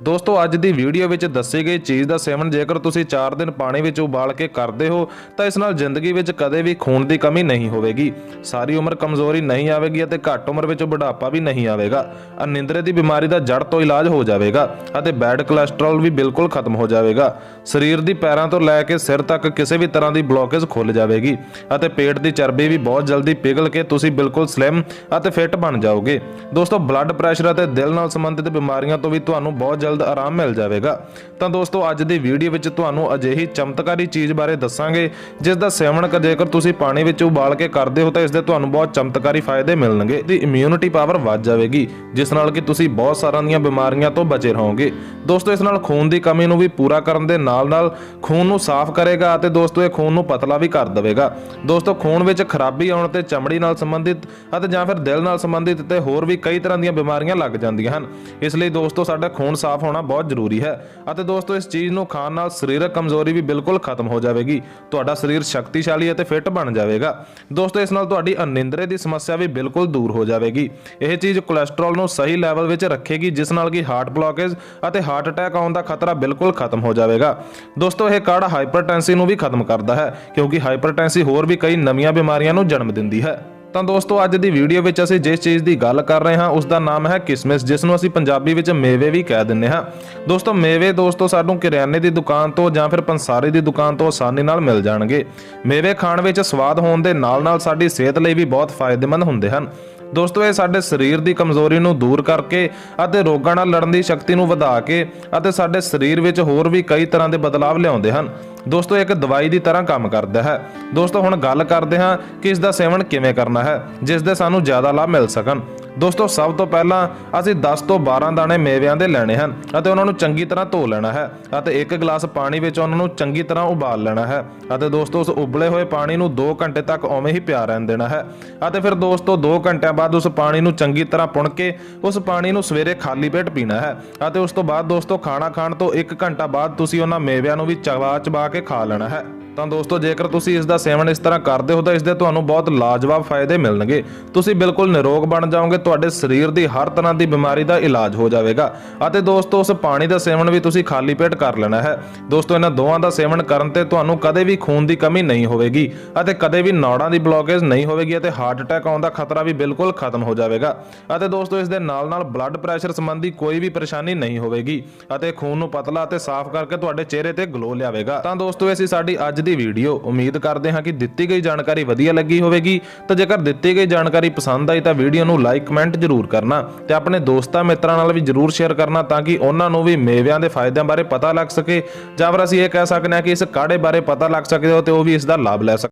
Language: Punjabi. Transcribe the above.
ਦੋਸਤੋ, ਅੱਜ ਦੀ ਵੀਡੀਓ ਵਿੱਚ ਦੱਸੀ ਗਈ ਚੀਜ਼ ਦਾ ਸੇਵਨ ਜੇਕਰ ਤੁਸੀਂ 4 ਦਿਨ ਪਾਣੀ ਵਿੱਚ ਉਬਾਲ ਕੇ ਕਰਦੇ ਹੋ, ਤਾਂ ਇਸ ਨਾਲ ਜ਼ਿੰਦਗੀ ਵਿੱਚ ਕਦੇ ਵੀ ਖੂਨ ਦੀ ਕਮੀ ਨਹੀਂ ਹੋਵੇਗੀ। ਸਾਰੀ ਉਮਰ ਕਮਜ਼ੋਰੀ ਨਹੀਂ ਆਵੇਗੀ ਅਤੇ ਘੱਟ ਉਮਰ ਵਿੱਚ ਬੁਢਾਪਾ ਵੀ ਨਹੀਂ ਆਵੇਗਾ। ਅਨਿੰਦਰੇ ਦੀ ਬਿਮਾਰੀ ਦਾ ਜੜ ਤੋਂ ਇਲਾਜ ਹੋ ਜਾਵੇਗਾ ਅਤੇ ਬੈਡ ਕੋਲੇਸਟ੍ਰੋਲ ਵੀ ਬਿਲਕੁਲ ਖਤਮ ਹੋ ਜਾਵੇਗਾ। ਸਰੀਰ ਦੀ ਪੈਰਾਂ ਤੋਂ ਲੈ ਕੇ ਸਿਰ ਤੱਕ ਕਿਸੇ ਵੀ ਤਰ੍ਹਾਂ ਦੀ ਬਲੋਕੇਜ ਖੁੱਲ ਜਾਵੇਗੀ ਅਤੇ ਪੇਟ ਦੀ ਚਰਬੀ ਵੀ ਬਹੁਤ ਜਲਦੀ ਪਿਘਲ ਕੇ ਤੁਸੀਂ ਬਿਲਕੁਲ ਸਲਿਮ ਅਤੇ ਫਿੱਟ ਬਣ ਜਾਓਗੇ। ਦੋਸਤੋ ਬਲੱਡ ਪ੍ਰੈਸ਼ਰ ਅਤੇ ਦਿਲ ਨਾਲ ਸੰਬੰਧਿਤ ਬਿਮਾਰੀਆਂ ਤੋਂ ਵੀ ਤੁਹਾਨੂੰ ਬਹੁਤ ਜਲਦ ਆਰਾਮ ਮਿਲ ਜਾਵੇਗਾ। ਤਾਂ ਦੋਸਤੋ, ਅੱਜ ਦੀ ਵੀਡੀਓ ਵਿੱਚ ਤੁਹਾਨੂੰ ਅਜਿਹੀ ਚਮਤਕਾਰੀ ਚੀਜ਼ ਬਾਰੇ ਦੱਸਾਂਗੇ, ਜਿਸ ਦਾ ਸੇਵਨ ਜੇਕਰ ਤੁਸੀਂ ਪਾਣੀ ਵਿੱਚ ਉਬਾਲ ਕੇ ਕਰਦੇ ਹੋ, ਤਾਂ ਇਸ ਦੇ ਤੁਹਾਨੂੰ ਬਹੁਤ ਚਮਤਕਾਰੀ ਫਾਇਦੇ ਮਿਲਣਗੇ। ਦੀ ਇਮਿਊਨਿਟੀ ਪਾਵਰ ਵੱਧ ਜਾਵੇਗੀ, ਜਿਸ ਨਾਲ ਕਿ ਤੁਸੀਂ ਬਹੁਤ ਸਾਰੀਆਂ ਦੀਆਂ ਬਿਮਾਰੀਆਂ ਤੋਂ ਬਚੇ ਰਹੋਗੇ। ਦੋਸਤੋ, ਇਸ ਨਾਲ ਖੂਨ ਦੀ ਕਮੀ ਨੂੰ ਵੀ ਪੂਰਾ ਕਰਨ ਦੇ ਨਾਲ-ਨਾਲ ਖੂਨ ਨੂੰ ਸਾਫ਼ ਕਰੇਗਾ ਅਤੇ ਦੋਸਤੋ, ਇਹ ਖੂਨ ਨੂੰ ਪਤਲਾ ਵੀ ਕਰ ਦੇਵੇਗਾ। ਦੋਸਤੋ, ਖੂਨ ਵਿੱਚ ਖਰਾਬੀ ਆਉਣ ਤੇ ਚਮੜੀ ਨਾਲ ਸੰਬੰਧਿਤ ਅਤੇ ਜਾਂ ਫਿਰ ਦਿਲ ਨਾਲ ਸੰਬੰਧਿਤ ਤੇ ਹੋਰ ਵੀ ਕਈ ਤਰ੍ਹਾਂ ਦੀਆਂ ਬਿਮਾਰੀਆਂ ਲੱਗ ਜਾਂਦੀਆਂ ਹਨ। ਇਸ ਲਈ ਦੋਸਤੋ, ਸਾਡਾ ਖੂਨ ਸਾਫ਼ ਹੋਣਾ ਬਹੁਤ ਜ਼ਰੂਰੀ ਹੈ। ਅਤੇ ਦੋਸਤੋ, ਇਸ ਚੀਜ਼ ਨੂੰ ਖਾਣ ਨਾਲ ਸਰੀਰਕ ਕਮਜ਼ੋਰੀ ਵੀ ਬਿਲਕੁਲ ਖਤਮ ਹੋ ਜਾਵੇਗੀ। ਤੁਹਾਡਾ ਸਰੀਰ ਸ਼ਕਤੀਸ਼ਾਲੀ ਅਤੇ ਫਿੱਟ ਬਣ ਜਾਵੇਗਾ। ਦੋਸਤੋ, ਇਸ ਨਾਲ ਤੁਹਾਡੀ ਅਨਿੰਦਰੇ ਦੀ ਸਮੱਸਿਆ ਵੀ ਬਿਲਕੁਲ ਦੂਰ ਹੋ ਜਾਵੇਗੀ। ਇਹ ਚੀਜ਼ ਕੋਲੇਸਟ੍ਰੋਲ ਨੂੰ ਸਹੀ ਲੈਵਲ ਵਿੱਚ ਰੱਖੇਗੀ, ਜਿਸ ਨਾਲ ਕਿ ਹਾਰਟ ਬਲੌਕੇਜ ਅਤੇ ਹਾਰਟ ਅਟੈਕ ਆਉਣ ਦਾ ਖਤਰਾ ਬਿਲਕੁਲ ਖਤਮ ਹੋ ਜਾਵੇਗਾ। ਦੋਸਤੋ, ਇਹ ਕਾੜਾ ਹਾਈਪਰਟੈਂਸੀ ਨੂੰ ਵੀ ਖਤਮ ਕਰਦਾ ਹੈ, ਕਿਉਂਕਿ ਹਾਈਪਰਟੈਂਸੀ ਹੋਰ ਵੀ ਕਈ ਨਵੀਆਂ ਬਿਮਾਰੀਆਂ ਨੂੰ ਜਨਮ ਦਿੰਦੀ ਹੈ। ਤਾਂ ਦੋਸਤੋ, ਅੱਜ ਦੀ ਵੀਡੀਓ ਵਿੱਚ ਅਸੀਂ ਜਿਸ ਚੀਜ਼ ਦੀ ਗੱਲ ਕਰ ਰਹੇ ਹਾਂ ਉਸ ਦਾ ਨਾਮ ਹੈ ਕਿਸਮਿਸ, ਜਿਸ ਨੂੰ ਅਸੀਂ ਪੰਜਾਬੀ ਵਿੱਚ ਮੇਵੇ ਵੀ ਕਹਿ ਦਿੰਦੇ ਹਾਂ। ਦੋਸਤੋ, ਮੇਵੇ ਦੋਸਤੋ, ਸਾਨੂੰ ਕਿਰਿਆਨੇ ਦੀ ਦੁਕਾਨ ਤੋਂ ਜਾਂ ਫਿਰ ਪੰਸਾਰੀ ਦੀ ਦੁਕਾਨ ਤੋਂ ਆਸਾਨੀ ਨਾਲ ਮਿਲ ਜਾਣਗੇ। ਮੇਵੇ ਖਾਣ ਵਿੱਚ ਸਵਾਦ ਹੋਣ ਦੇ ਨਾਲ-ਨਾਲ ਸਾਡੀ ਸਿਹਤ ਲਈ ਵੀ ਬਹੁਤ ਫਾਇਦੇਮੰਦ ਹੁੰਦੇ ਹਨ। ਦੋਸਤੋ, ਇਹ ਸਾਡੇ ਸਰੀਰ ਦੀ ਕਮਜ਼ੋਰੀ ਨੂੰ ਦੂਰ ਕਰਕੇ ਅਤੇ ਰੋਗਾਂ ਨਾਲ ਲੜਨ ਦੀ ਸ਼ਕਤੀ ਨੂੰ ਵਧਾ ਕੇ ਅਤੇ ਸਾਡੇ ਸਰੀਰ ਵਿੱਚ ਹੋਰ ਵੀ ਕਈ ਤਰ੍ਹਾਂ ਦੇ ਬਦਲਾਵ ਲਿਆਉਂਦੇ ਹਨ। ਦੋਸਤੋ, ਇੱਕ ਦਵਾਈ ਦੀ ਤਰ੍ਹਾਂ ਕੰਮ ਕਰਦਾ ਹੈ। ਦੋਸਤੋ, ਹੁਣ ਗੱਲ ਕਰਦੇ ਹਾਂ ਕਿ ਇਸ ਦਾ ਸੇਵਨ ਕਿਵੇਂ ਕਰਨਾ ਹੈ, ਜਿਸ ਦੇ ਸਾਨੂੰ ਜ਼ਿਆਦਾ ਲਾਭ ਮਿਲ ਸਕਣ। ਦੋਸਤੋ, ਸਭ ਤੋਂ ਪਹਿਲਾਂ ਅਸੀਂ 10 ਤੋਂ 12 ਦਾਣੇ ਮੇਵਿਆਂ ਦੇ ਲੈਣੇ ਹਨ ਅਤੇ ਉਹਨਾਂ ਨੂੰ ਚੰਗੀ ਤਰ੍ਹਾਂ ਧੋ ਲੈਣਾ ਹੈ ਅਤੇ ਇੱਕ ਗਲਾਸ ਪਾਣੀ ਵਿੱਚ ਉਹਨਾਂ ਨੂੰ ਚੰਗੀ ਤਰ੍ਹਾਂ ਉਬਾਲ ਲੈਣਾ ਹੈ ਅਤੇ ਦੋਸਤੋ, ਉਸ ਉਬਲੇ ਹੋਏ ਪਾਣੀ ਨੂੰ 2 ਘੰਟੇ ਤੱਕ ਉਵੇਂ ਹੀ ਪਿਆ ਰਹਿਣ ਦੇਣਾ ਹੈ ਅਤੇ ਫਿਰ ਦੋਸਤੋ 2 ਘੰਟਿਆਂ ਬਾਅਦ ਉਸ ਪਾਣੀ ਨੂੰ ਚੰਗੀ ਤਰ੍ਹਾਂ ਪੁਣ ਕੇ ਉਸ ਪਾਣੀ ਨੂੰ ਸਵੇਰੇ ਖਾਲੀ ਪੇਟ ਪੀਣਾ ਹੈ ਅਤੇ ਉਸ ਤੋਂ ਬਾਅਦ ਦੋਸਤੋ, ਖਾਣਾ ਖਾਣ ਤੋਂ 1 ਘੰਟਾ ਬਾਅਦ ਤੁਸੀਂ ਉਹਨਾਂ ਮੇਵਿਆਂ ਨੂੰ ਵੀ ਚਬਾ ਚਬਾ ਕੇ ਖਾ ਲੈਣਾ ਹੈ। ਤਾਂ ਦੋਸਤੋ, ਜੇਕਰ ਤੁਸੀਂ ਇਸ ਦਾ ਸੇਵਨ ਇਸ ਤਰ੍ਹਾਂ ਕਰਦੇ ਹੋ ਤਾਂ ਇਸ ਦੇ ਤੁਹਾਨੂੰ ਬਹੁਤ ਲਾਜਵਾਬ ਫਾਇਦੇ ਮਿਲਣਗੇ। ਤੁਸੀਂ ਬਿਲਕੁਲ ਨਿਰੋਗ ਬਣ ਜਾਓਗੇ, ਤੁਹਾਡੇ ਸਰੀਰ ਦੀ ਹਰ ਤਰ੍ਹਾਂ ਦੀ ਬਿਮਾਰੀ ਦਾ ਇਲਾਜ ਹੋ ਜਾਵੇਗਾ। ਅਤੇ ਦੋਸਤੋ, ਉਸ ਪਾਣੀ ਦਾ ਸੇਵਨ ਵੀ ਤੁਸੀਂ ਖਾਲੀ ਪੇਟ ਕਰ ਲੈਣਾ ਹੈ। ਦੋਸਤੋ, ਇਹਨਾਂ ਦੋਵਾਂ ਦਾ ਸੇਵਨ ਕਰਨ ਤੇ ਤੁਹਾਨੂੰ ਕਦੇ ਵੀ ਖੂਨ ਦੀ ਕਮੀ ਨਹੀਂ ਹੋਵੇਗੀ ਅਤੇ ਕਦੇ ਵੀ ਨਾੜਾਂ ਦੀ ਬਲੌਕੇਜ ਨਹੀਂ ਹੋਵੇਗੀ ਅਤੇ ਹਾਰਟ ਅਟੈਕ ਆਉਣ ਦਾ ਖਤਰਾ ਵੀ ਬਿਲਕੁਲ ਖਤਮ ਹੋ ਜਾਵੇਗਾ। ਅਤੇ ਦੋਸਤੋ, ਇਸ ਦੇ ਨਾਲ-ਨਾਲ ਬਲੱਡ ਪ੍ਰੈਸ਼ਰ ਸੰਬੰਧੀ ਕੋਈ ਵੀ ਪਰੇਸ਼ਾਨੀ ਨਹੀਂ ਹੋਵੇਗੀ ਅਤੇ ਖੂਨ ਨੂੰ ਪਤਲਾ ਅਤੇ ਸਾਫ਼ ਕਰਕੇ ਤੁਹਾਡੇ ਚਿਹਰੇ ਤੇ ਗਲੋ ਲਿਆਵੇਗਾ। ਤਾਂ ਦੋਸਤੋ, ਇਹ ਸਾਡੀ ਅੱਜ ਦੀ ਵੀਡੀਓ। ਉਮੀਦ ਕਰਦੇ ਹਾਂ ਕਿ ਦਿੱਤੀ ਗਈ ਜਾਣਕਾਰੀ ਵਧੀਆ ਲੱਗੀ ਹੋਵੇਗੀ। ਤਾਂ ਜੇਕਰ ਦਿੱਤੀ ਗਈ ਜਾਣਕਾਰੀ ਪਸੰਦ ਆਈ ਤਾਂ ਵੀਡੀਓ ਨੂੰ ਲਾਈਕ, ਕਮੈਂਟ ਜ਼ਰੂਰ ਕਰਨਾ ਤੇ ਆਪਣੇ ਦੋਸਤਾਂ, ਮਿੱਤਰਾਂ ਨਾਲ ਵੀ ਜ਼ਰੂਰ ਸ਼ੇਅਰ ਕਰਨਾ ਤਾਂ ਕਿ ਉਹਨਾਂ ਨੂੰ ਵੀ ਮੇਵਿਆਂ ਦੇ ਫਾਇਦਿਆਂ ਬਾਰੇ ਪਤਾ ਲੱਗ ਸਕੇ। ਜਾਂ ਫਿਰ ਅਸੀਂ ਇਹ ਕਹਿ ਸਕਦੇ ਹਾਂ ਕਿ ਇਸ ਕਾੜੇ ਬਾਰੇ ਪਤਾ ਲੱਗ ਸਕੇ ਤੇ ਉਹ ਵੀ ਇਸ ਦਾ ਲਾਭ ਲੈ ਸਕਣ